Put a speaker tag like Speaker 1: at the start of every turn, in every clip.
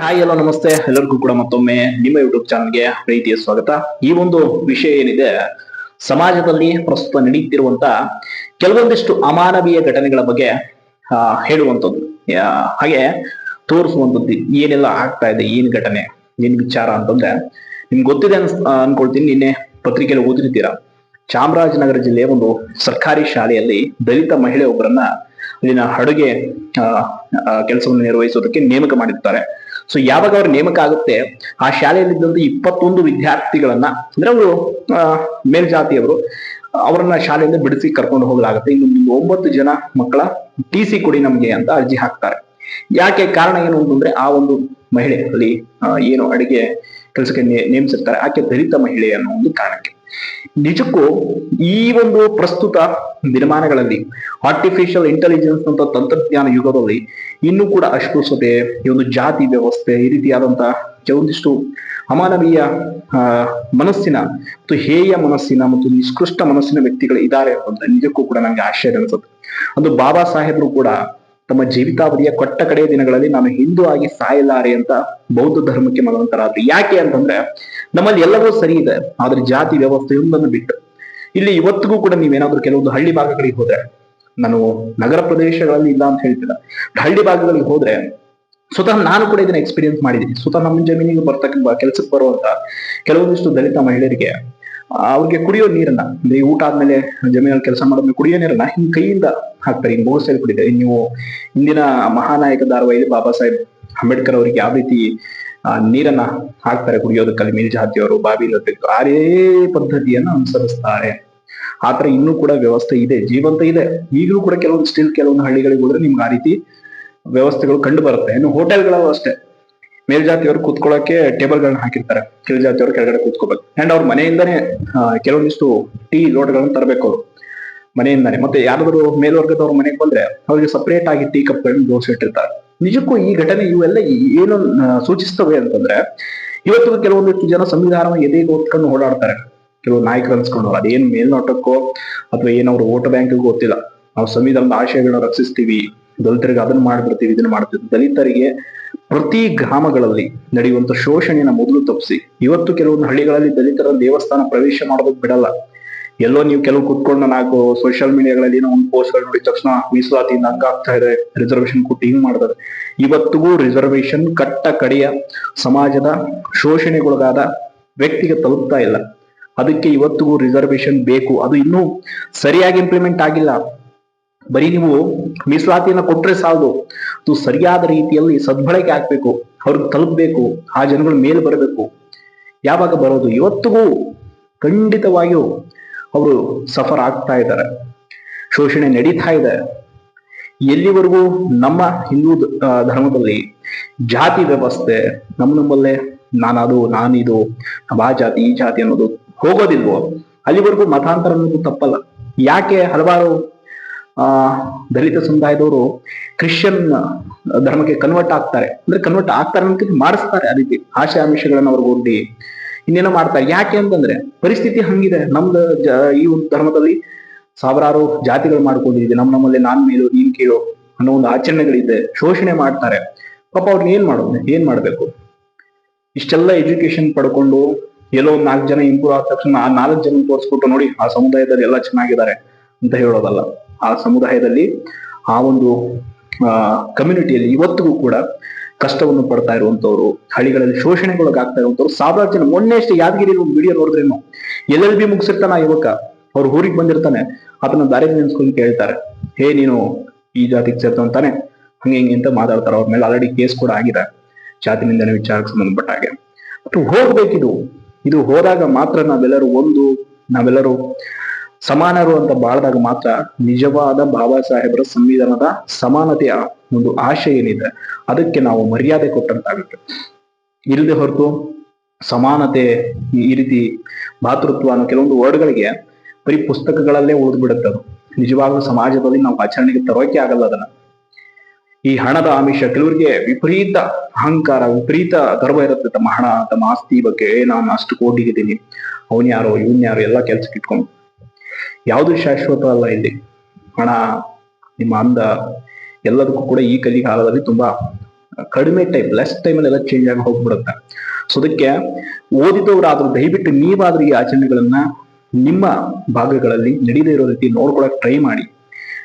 Speaker 1: Hi ಎಲ್ಲ, ನಮಸ್ತೆ. ಎಲ್ಲರಿಗೂ ಕೂಡ ಮತ್ತೊಮ್ಮೆ ನಿಮ್ಮ ಯೂಟ್ಯೂಬ್ ಚಾನಲ್ಗೆ ಪ್ರೀತಿಯ ಸ್ವಾಗತ. ಈ ಒಂದು ವಿಷಯ ಏನಿದೆ, ಸಮಾಜದಲ್ಲಿ ಪ್ರಸ್ತುತ ನಡೆಯುತ್ತಿರುವಂತ ಕೆಲವೊಂದಿಷ್ಟು ಅಮಾನವೀಯ ಘಟನೆಗಳ ಬಗ್ಗೆ ಹೇಳುವಂಥದ್ದು. ಹಾಗೆ ತೋರಿಸುವಂಥದ್ದು ಏನೆಲ್ಲ ಆಗ್ತಾ ಇದೆ, ಏನ್ ಘಟನೆ, ಏನ್ ವಿಚಾರ ಅಂತಂದ್ರೆ, ನಿಮ್ಗೆ ಗೊತ್ತಿದೆ ಅನ್ಸ್ ಅನ್ಕೊಳ್ತೀನಿ. ನಿನ್ನೆ ಪತ್ರಿಕೆಯಲ್ಲಿ ಓದಿರ್ತೀರಾ? ಚಾಮರಾಜನಗರ ಜಿಲ್ಲೆಯ ಒಂದು ಸರ್ಕಾರಿ ಶಾಲೆಯಲ್ಲಿ ದಲಿತ ಮಹಿಳೆ ಒಬ್ಬರನ್ನ ಅಲ್ಲಿನ ಅಡುಗೆ ಕೆಲಸವನ್ನು ನಿರ್ವಹಿಸೋದಕ್ಕೆ ನೇಮಕ ಮಾಡಿರ್ತಾರೆ. ಸೊ ಯಾವಾಗ ಅವ್ರ ನೇಮಕ ಆಗುತ್ತೆ? ಆ ಶಾಲೆಯಲ್ಲಿದ್ದಂತ ಇಪ್ಪತ್ತೊಂದು ವಿದ್ಯಾರ್ಥಿಗಳನ್ನ, ಅಂದ್ರೆ ಅವರು ಮೇಲ್ಜಾತಿಯವರು, ಅವರನ್ನ ಶಾಲೆಯಿಂದ ಬಿಡಿಸಿ ಕರ್ಕೊಂಡು ಹೋಗಲಾಗುತ್ತೆ. ಇನ್ನು ಒಂಬತ್ತು ಜನ ಮಕ್ಕಳ ಟಿ ಸಿ ಕೊಡಿ ನಮ್ಗೆ ಅಂತ ಅರ್ಜಿ ಹಾಕ್ತಾರೆ. ಯಾಕೆ ಕಾರಣ ಏನು ಅಂತಂದ್ರೆ ಆ ಒಂದು ಮಹಿಳೆ ಅಲ್ಲಿ ಏನು ಅಡಿಗೆ ಕೆಲಸಕ್ಕೆ ನೇಮಿಸಿರ್ತಾರೆ. ಆಕೆ ದಲಿತ ಮಹಿಳೆ ಅನ್ನೋ ಒಂದು ಕಾರಣಕ್ಕೆ. ನಿಜಕ್ಕೂ ಈ ಒಂದು ಪ್ರಸ್ತುತ ದಿನಮಾನಗಳಲ್ಲಿ ಆರ್ಟಿಫಿಷಿಯಲ್ ಇಂಟೆಲಿಜೆನ್ಸ್ ಅಂತ ತಂತ್ರಜ್ಞಾನ ಯುಗದಲ್ಲಿ ಇನ್ನೂ ಕೂಡ ಅಸ್ಪೃಶ್ಯತೆ ಈ ಒಂದು ಜಾತಿ ವ್ಯವಸ್ಥೆ, ಈ ರೀತಿಯಾದಂತಹ ಕೆಲವೊಂದಿಷ್ಟು ಅಮಾನವೀಯ ಮನಸ್ಸಿನ ಮತ್ತು ಹೇಯ ಮನಸ್ಸಿನ ಮತ್ತು ನಿಷ್ಕೃಷ್ಟ ಮನಸ್ಸಿನ ವ್ಯಕ್ತಿಗಳು ಇದ್ದಾರೆ ಅಂತ ನಿಜಕ್ಕೂ ಕೂಡ ನಂಗೆ ಆಶ್ಚರ್ಯ ಅನ್ಸುತ್ತೆ. ಅದು ಬಾಬಾ ಸಾಹೇಬ್ರು ಕೂಡ ತಮ್ಮ ಜೀವಿತಾವಧಿಯ ಕೊಟ್ಟ ಕಡೆಯ ದಿನಗಳಲ್ಲಿ ನಾನು ಹಿಂದೂ ಆಗಿ ಸಾಯಲಾರೆ ಅಂತ ಬೌದ್ಧ ಧರ್ಮಕ್ಕೆ ಮನವಂತರಾದ್ರು ಯಾಕೆ ಅಂತಂದ್ರೆ ನಮ್ಮಲ್ಲಿ ಎಲ್ಲವೂ ಸರಿ ಇದೆ, ಆದ್ರೆ ಜಾತಿ ವ್ಯವಸ್ಥೆಯೊಂದನ್ನು ಬಿಟ್ಟು. ಇಲ್ಲಿ ಇವತ್ತಿಗೂ ಕೂಡ ನೀವೇನಾದ್ರೂ ಕೆಲವೊಂದು ಹಳ್ಳಿ ಭಾಗಗಳಿಗೆ ಹೋದ್ರೆ, ನಾನು ನಗರ ಪ್ರದೇಶಗಳಲ್ಲಿ ಇಲ್ಲ ಅಂತ ಹೇಳ್ತಿಲ್ಲ. ಹಳ್ಳಿ ಭಾಗಗಳಿಗೆ ಹೋದ್ರೆ ಸ್ವತಃ ನಾನು ಕೂಡ ಇದನ್ನ ಎಕ್ಸ್ಪೀರಿಯನ್ಸ್ ಮಾಡಿದ್ದೀನಿ. ಸ್ವತಃ ನಮ್ಮ ಜಮೀನಿಗೆ ಬರ್ತಕ್ಕ ಕೆಲಸಕ್ಕೆ ಬರುವಂತ ಕೆಲವೊಂದಿಷ್ಟು ದಲಿತ ಮಹಿಳೆಯರಿಗೆ ಅವ್ರಿಗೆ ಕುಡಿಯೋ ನೀರನ್ನ, ಅಂದ್ರೆ ಊಟ ಆದ್ಮೇಲೆ ಜಮೀನಲ್ಲಿ ಕೆಲಸ ಮಾಡೋದ್ಮೇಲೆ ಕುಡಿಯೋ ನೀರನ್ನ ಹಿಂಗ್ ಕೈಯಿಂದ ಹಾಕ್ತಾರೆ, ಹಿಂಗ್ ಬೋರ್ಸೆಲ್ ಕುಡಿದೆ ನೀವು ಇಂದಿನ ಮಹಾನಾಯಕ ಧಾರವಾಹಿ ಬಾಬಾ ಸಾಹೇಬ್ ಅಂಬೇಡ್ಕರ್ ಅವ್ರಿಗೆ ಯಾವ ರೀತಿ ನೀರನ್ನ ಹಾಕ್ತಾರೆ ಕುಡಿಯೋದಕ್ಕಲ್ಲಿ ಮೇಲ್ಜಾತಿಯವರು ಬಾವಿಲಿ ಹೋಗ್ಬೇಕು ಅದೇ ಪದ್ಧತಿಯನ್ನ ಅನುಸರಿಸ್ತಾರೆ. ಆತರ ಇನ್ನೂ ಕೂಡ ವ್ಯವಸ್ಥೆ ಇದೆ, ಜೀವಂತ ಇದೆ. ಈಗಲೂ ಕೂಡ ಕೆಲವೊಂದು ಸ್ಟಿಲ್ ಕೆಲವೊಂದು ಹಳ್ಳಿಗಳಿಗೆ ಹೋದ್ರೆ ನಿಮ್ಗೆ ಆ ರೀತಿ ವ್ಯವಸ್ಥೆಗಳು ಕಂಡು ಬರುತ್ತೆ. ಇನ್ನು ಹೋಟೆಲ್ಗಳು ಅಷ್ಟೇ. ಮೇಲ್ಜಾತಿಯವರು ಕೂತ್ಕೊಳ್ಳೋಕೆ ಟೇಬಲ್ಗಳನ್ನ ಹಾಕಿರ್ತಾರೆ. ಕೆಳಜಾತಿಯವರು ಕೆಳಗಡೆ ಕೂತ್ಕೋಬೇಕು. ಅಂಡ್ ಅವ್ರ ಮನೆಯಿಂದಾನೇ ಕೆಲವೊಂದಿಷ್ಟು ಟೀ ಲೋಟಗಳನ್ನ ತರಬೇಕು ಅವರು. ಮನೆಯಿಂದಾನೆ. ಮತ್ತೆ ಯಾರಾದರೂ ಮೇಲ್ವರ್ಗದವ್ರ ಮನೆಗೆ ಬಂದ್ರೆ ಅವ್ರಿಗೆ ಸಪರೇಟ್ ಆಗಿ ಟೀ ಕಪ್ಗಳನ್ನ ಜೋಡಿಸಿಟ್ಟಿರ್ತಾರೆ ನಿಜಕ್ಕೂ ಈ ಘಟನೆ ಇವೆಲ್ಲ ಏನು ಸೂಚಿಸ್ತವೆ ಅಂತಂದ್ರೆ ಇವತ್ತು ಕೆಲವೊಂದಿಷ್ಟು ಜನ ಸಂವಿಧಾನ ಎದೆಗೆ ಓದ್ಕೊಂಡು ಓಡಾಡ್ತಾರೆ. ಕೆಲವು ನಾಯಕರು ಅನ್ಸ್ಕೊಂಡವ್ರು, ಅದೇನು ಮೇಲ್ನೋಟಕ್ಕೋ, ಅಥವಾ ಏನು ಅವ್ರ ವೋಟ್ ಬ್ಯಾಂಕ್ಗೂ ಗೊತ್ತಿಲ್ಲ. ನಾವು ಸಂವಿಧಾನದ ಆಶಯಗಳನ್ನ ರಕ್ಷಿಸ್ತೀವಿ. ದಲಿತರಿಗೆ ಅದನ್ನ ಮಾಡ್ಬಿಡ್ತೀವಿ, ಇದನ್ನ ಮಾಡ್ತೀವಿ ದಲಿತರಿಗೆ ಪ್ರತಿ ಗ್ರಾಮಗಳಲ್ಲಿ ನಡೆಯುವಂತ ಶೋಷಣೆಯನ್ನ ಮೊದಲು ತಪ್ಪಿಸಿ. ಇವತ್ತು ಕೆಲವೊಂದು ಹಳ್ಳಿಗಳಲ್ಲಿ ದಲಿತರ ದೇವಸ್ಥಾನ ಪ್ರವೇಶ ಮಾಡೋದಕ್ಕೆ ಬಿಡಲ್ಲ. ಎಲ್ಲೋ ನೀವು ಕೆಲವು ಕುತ್ಕೊಂಡು ನಾಲ್ಕು ಸೋಷಿಯಲ್ ಮೀಡಿಯಾಗಳಲ್ಲಿ ಏನೋ ಒಂದು ಪೋಸ್ಟ್ಗಳು ನೋಡಿದ ತಕ್ಷಣ ಮೀಸಲಾತಿ ಹಂಗ ಆಗ್ತಾ ಇದೆ ರಿಸರ್ವೇಶನ್ ಕೊಟ್ಟು ಹಿಂಗ್ ಮಾಡ್ತಾರೆ. ಇವತ್ತಿಗೂ ರಿಸರ್ವೇಶನ್ ಕಟ್ಟ ಕಡೆಯ ಸಮಾಜದ ಶೋಷಣೆಗೊಳಗಾದ ವ್ಯಕ್ತಿಗೆ ತಲುಪ್ತಾ ಇಲ್ಲ. ಅದಕ್ಕೆ ಇವತ್ತಿಗೂ ರಿಸರ್ವೇಶನ್ ಬೇಕು. ಅದು ಇನ್ನೂ ಸರಿಯಾಗಿ ಇಂಪ್ಲಿಮೆಂಟ್ ಆಗಿಲ್ಲ. ಬರೀ ನೀವು ಮೀಸಲಾತಿಯನ್ನ ಕೊಟ್ರೆ ಸಾಲದು. ಅದು ಸರಿಯಾದ ರೀತಿಯಲ್ಲಿ ಸದ್ಬಳಕೆ ಹಾಕ್ಬೇಕು ಅವ್ರಿಗೆ ತಲುಪಬೇಕು, ಆ ಜನಗಳ ಮೇಲೆ ಬರಬೇಕು. ಯಾವಾಗ ಬರೋದು? ಇವತ್ತಿಗೂ ಖಂಡಿತವಾಗಿಯೂ ಅವರು ಸಫರ್ ಆಗ್ತಾ ಇದ್ದಾರೆ. ಶೋಷಣೆ ನಡೀತಾ ಇದೆ. ಎಲ್ಲಿವರೆಗೂ ನಮ್ಮ ಹಿಂದೂ ಧರ್ಮದಲ್ಲಿ ಜಾತಿ ವ್ಯವಸ್ಥೆ, ನಮ್ಮ ನಮ್ಮಲ್ಲೇ ನಾನದು, ನಾನಿದು ಆ ಜಾತಿ, ಈ ಜಾತಿ ಅನ್ನೋದು ಹೋಗೋದಿಲ್ವೋ? ಅಲ್ಲಿವರೆಗೂ ಮತಾಂತರ ಅನ್ನೋದು ತಪ್ಪಲ್ಲ. ಯಾಕೆ? ಹಲವಾರು ಆ, ದಲಿತ ಸಮುದಾಯದವರು ಕ್ರಿಶ್ಚಿಯನ್ ಧರ್ಮಕ್ಕೆ ಕನ್ವರ್ಟ್ ಆಗ್ತಾರೆ. ಅಂದ್ರೆ ಕನ್ವರ್ಟ್ ಆಗ್ತಾರೆ ಅಂತ ಮಾಡಿಸ್ತಾರೆ ಆ ರೀತಿ ಆಶೆ ಆಮಿಷಗಳನ್ನ ಅವ್ರಿಗೆ ಒಡ್ಡಿ. ಇನ್ನೇನೋ ಮಾಡ್ತಾರೆ. ಯಾಕೆ ಅಂತಂದ್ರೆ ಪರಿಸ್ಥಿತಿ ಹಂಗಿದೆ. ನಮ್ದು ಈ ಒಂದು ಧರ್ಮದಲ್ಲಿ ಸಾವಿರಾರು ಜಾತಿಗಳು ಮಾಡ್ಕೊಂಡಿದೆ. ನಮ್ ನಮ್ಮಲ್ಲಿ ನಾನ್ ಮೇಲು, ನೀನ್ ಕೀಳು ಅನ್ನೋ ಒಂದು ಆಚರಣೆಗಳಿದೆ. ಶೋಷಣೆ ಮಾಡ್ತಾರೆ. ಪಾಪ ಅವ್ರನ್ನ ಏನ್ ಮಾಡೋದು? ಏನ್ ಮಾಡ್ಬೇಕು? ಇಷ್ಟೆಲ್ಲ ಎಜುಕೇಶನ್ ಪಡ್ಕೊಂಡು ಎಲ್ಲೋ ಒಂದ್ ನಾಲ್ಕು ಜನ ಇಂಪ್ರೂವ್ ಆದ ತಕ್ಷಣ ಆ ನಾಲ್ಕು ಜನ ತೋರಿಸ್ಬಿಟ್ಟು ನೋಡಿ ಆ ಸಮುದಾಯದಲ್ಲಿ ಎಲ್ಲ ಚೆನ್ನಾಗಿದ್ದಾರೆ ಅಂತ ಹೇಳೋದಲ್ಲ. ಆ ಸಮುದಾಯದಲ್ಲಿ ಆ ಒಂದು ಕಮ್ಯುನಿಟಿಯಲ್ಲಿ ಇವತ್ತಿಗೂ ಕೂಡ ಕಷ್ಟವನ್ನು ಪಡ್ತಾ ಇರುವಂತವ್ರು ಹಳ್ಳಿಗಳಲ್ಲಿ ಶೋಷಣೆಗೊಳಗಾಗ್ತಾ ಇರುವಂತವ್ರು ಸಾವಿರಾರು ಜನ ಮೊನ್ನೆ ಅಷ್ಟೇ ಯಾದಗಿರಿ ಒಂದು ವಿಡಿಯೋ ನೋಡಿದ್ರೇನು ಎಲ್ ಎಲ್ ಬಿ ಮುಗಿಸಿರ್ತಾನ ಆ ಯುವಕ, ಅವ್ರ ಊರಿಗೆ ಬಂದಿರ್ತಾನೆ, ಅದನ್ನ ದಾರಿ ನೆನೆಸ್ಕೊಂಡು ಕೇಳ್ತಾರೆ, ಹೇ, ನೀನು ಈ ಜಾತಿಗೆ ಸೇರ್ತಾನೆ ಹಂಗೆ ಹಿಂಗೆ ಅಂತ ಮಾತಾಡ್ತಾರೆ, ಅವ್ರ ಮೇಲೆ ಆಲ್ರೆಡಿ ಕೇಸ್ ಕೂಡ ಆಗಿದೆ ಜಾತಿ ನಿಂದನೆ ವಿಚಾರಕ್ಕೆ ಸಂಬಂಧಪಟ್ಟ ಹಾಗೆ. ಹೋಗ್ಬೇಕಿದು, ಇದು ಹೋದಾಗ ಮಾತ್ರ ನಾವೆಲ್ಲರೂ ಒಂದು, ನಾವೆಲ್ಲರೂ ಸಮಾನರು ಅಂತ ಬಾಳ್ದಾಗ ಮಾತ್ರ ನಿಜವಾದ ಬಾಬಾ ಸಾಹೇಬರ ಸಂವಿಧಾನದ ಸಮಾನತೆಯ ಒಂದು ಆಶೆ ಏನಿದೆ, ಅದಕ್ಕೆ ನಾವು ಮರ್ಯಾದೆ ಕೊಟ್ಟಂತಾಗುತ್ತೆ. ಇಲ್ಲದೆ ಹೊರತು ಸಮಾನತೆ ಈ- ರೀತಿ ಭಾತೃತ್ವ ಅನ್ನೋ ಕೆಲವೊಂದು ವರ್ಡ್ಗಳಿಗೆ ಬರೀ ಪುಸ್ತಕಗಳಲ್ಲೇ ಉಳಿದು ಬಿಡುತ್ತೆ ಅದು. ನಿಜವಾಗ್ಲೂ ಸಮಾಜದಲ್ಲಿ ನಾವು ಆಚರಣೆಗೆ ತರೋಕೆ ಆಗಲ್ಲ ಅದನ್ನ. ಈ ಹಣದ ಆಮಿಷ, ಕೆಲವರಿಗೆ ವಿಪರೀತ ಅಹಂಕಾರ, ವಿಪರೀತ ಗರ್ವ ಇರುತ್ತೆ. ತಮ್ಮ ಹಣ, ತಮ್ಮ ಆಸ್ತಿ ಬಗ್ಗೆ ನಾನು ಅಷ್ಟು ಕೋಟಿಗಿದ್ದೀನಿ. ಅವನ್ ಯಾರೋ ಯಾರೋ ಎಲ್ಲ ಕೆಲ್ಸಕ್ಕೆ ಇಟ್ಕೊಂಡು. ಯಾವುದು ಶಾಶ್ವತ ಅಲ್ಲ ಇಲ್ಲಿ. ಹಣ, ನಿಮ್ಮ ಅಂದ ಎಲ್ಲದಕ್ಕೂ ಕೂಡ ಈ ಕಲಿ ಕಾಲದಲ್ಲಿ ತುಂಬಾ ಕಡಿಮೆ ಟೈಮ್ ಲೆಸ್ ಟೈಮಲ್ಲಿ ಎಲ್ಲ ಚೇಂಜ್ ಆಗಿ ಹೋಗ್ಬಿಡುತ್ತೆ. ಸೊ ಅದಕ್ಕೆ ಓದಿದವರಾದ್ರೂ ದಯವಿಟ್ಟು ನೀವಾದ್ರೂ ಈ ಆಚರಣೆಗಳನ್ನ ನಿಮ್ಮ ಭಾಗಗಳಲ್ಲಿ ನಡೀದೇ ಇರೋ ರೀತಿ ನೋಡ್ಕೊಳಕ್ ಟ್ರೈ ಮಾಡಿ.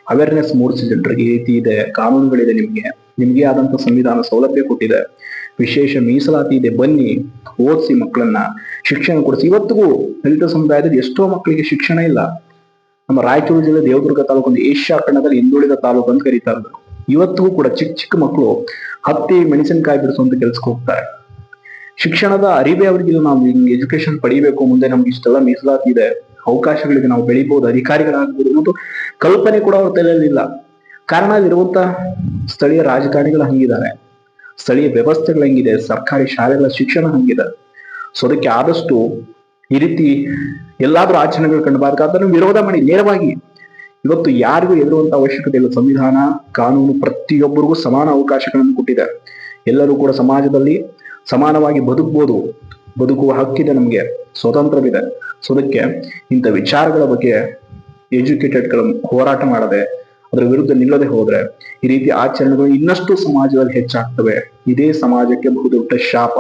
Speaker 1: ಅವೇರ್ನೆಸ್ ಮೂಡಿಸಿ ಜನರಿಗೆ ಈ ರೀತಿ ಇದೆ, ಕಾನೂನುಗಳಿದೆ ನಿಮ್ಗೆ. ನಿಮ್ಗೆ ಆದಂತ ಸಂವಿಧಾನ ಸೌಲಭ್ಯ ಕೊಟ್ಟಿದೆ. ವಿಶೇಷ ಮೀಸಲಾತಿ ಇದೆ, ಬನ್ನಿ, ಓದಿಸಿ ಮಕ್ಕಳನ್ನ ಶಿಕ್ಷಣ ಕೊಡಿಸಿ. ಇವತ್ತಿಗೂ ದಲಿತ ಸಮುದಾಯದಲ್ಲಿ ಎಷ್ಟೋ ಮಕ್ಕಳಿಗೆ ಶಿಕ್ಷಣ ಇಲ್ಲ. ನಮ್ಮ ರಾಯಚೂರು ಜಿಲ್ಲೆ ದೇವದುರ್ಗ ತಾಲೂಕು ಏಷ್ಯಾ ಖಂಡದಲ್ಲಿ ಹಿಂದುಳಿದ ತಾಲೂಕು ಅಂತ ಕರೀತಾ ಇದ್ರು ಇವತ್ತಿಗೂ ಕೂಡ ಚಿಕ್ಕ ಚಿಕ್ಕ ಮಕ್ಕಳು ಹತ್ತಿ, ಮೆಣಸಿನಕಾಯಿ ಬಿಡಿಸುವಂತ ಕೆಲಸಕ್ಕೆ ಹೋಗ್ತಾರೆ. ಶಿಕ್ಷಣದ ಅರಿವೆ ಅವರಿಗೆ ನಾವು ಹಿಂಗೆ ಎಜುಕೇಶನ್ ಪಡಿಬೇಕು, ಮುಂದೆ ನಮ್ಗೆ ಇಷ್ಟೆಲ್ಲ ಮೀಸಲಾತಿ ಇದೆ. ಅವಕಾಶಗಳಿಗೆ ನಾವು ಬೆಳಿಬಹುದು ಅಧಿಕಾರಿಗಳಾಗಬಹುದು ಅನ್ನೋದು ಕಲ್ಪನೆ ಕೂಡ ಅವ್ರ ತಲೆಯಲ್ಲಿಲ್ಲ ಕಾರಣ ಅಲ್ಲಿರುವಂತಹ ಸ್ಥಳೀಯ ರಾಜಕಾರಣಿಗಳು ಹಂಗಿದ್ದಾರೆ. ಸ್ಥಳೀಯ ವ್ಯವಸ್ಥೆಗಳು ಹೆಂಗಿದೆ. ಸರ್ಕಾರಿ ಶಾಲೆಗಳ ಶಿಕ್ಷಣ ಹಂಗಿದೆ. ಸೊ ಅದಕ್ಕೆ ಆದಷ್ಟು ಈ ರೀತಿ ಎಲ್ಲಾದ್ರೂ ಆಚರಣೆಗಳು ಕಂಡಬಾರ್ದು ಅದನ್ನು ವಿರೋಧ ಮಾಡಿ ನೇರವಾಗಿ. ಇವತ್ತು ಯಾರಿಗೂ ಎದುರುವಂತ ಅವಶ್ಯಕತೆ ಇಲ್ಲ. ಸಂವಿಧಾನ, ಕಾನೂನು ಪ್ರತಿಯೊಬ್ಬರಿಗೂ ಸಮಾನ ಅವಕಾಶಗಳನ್ನು ಕೊಟ್ಟಿದೆ. ಎಲ್ಲರೂ ಕೂಡ ಸಮಾಜದಲ್ಲಿ ಸಮಾನವಾಗಿ ಬದುಕ್ಬೋದು. ಬದುಕುವ ಹಕ್ಕಿದೆ ನಮಗೆ. ಸ್ವತಂತ್ರವಿದೆ ಸೊ ಅದಕ್ಕೆ ಇಂಥ ವಿಚಾರಗಳ ಬಗ್ಗೆ ಎಜುಕೇಟೆಡ್ಗಳ ಹೋರಾಟ ಮಾಡದೆ, ಅದರ ವಿರುದ್ಧ ನಿಲ್ಲದೆ ಹೋದ್ರೆ ಈ ರೀತಿ ಆಚರಣೆಗಳು ಇನ್ನಷ್ಟು ಸಮಾಜದಲ್ಲಿ ಹೆಚ್ಚಾಗ್ತವೆ. ಇದೇ ಸಮಾಜಕ್ಕೆ ಬಹುದೊಡ್ಡ ಶಾಪ.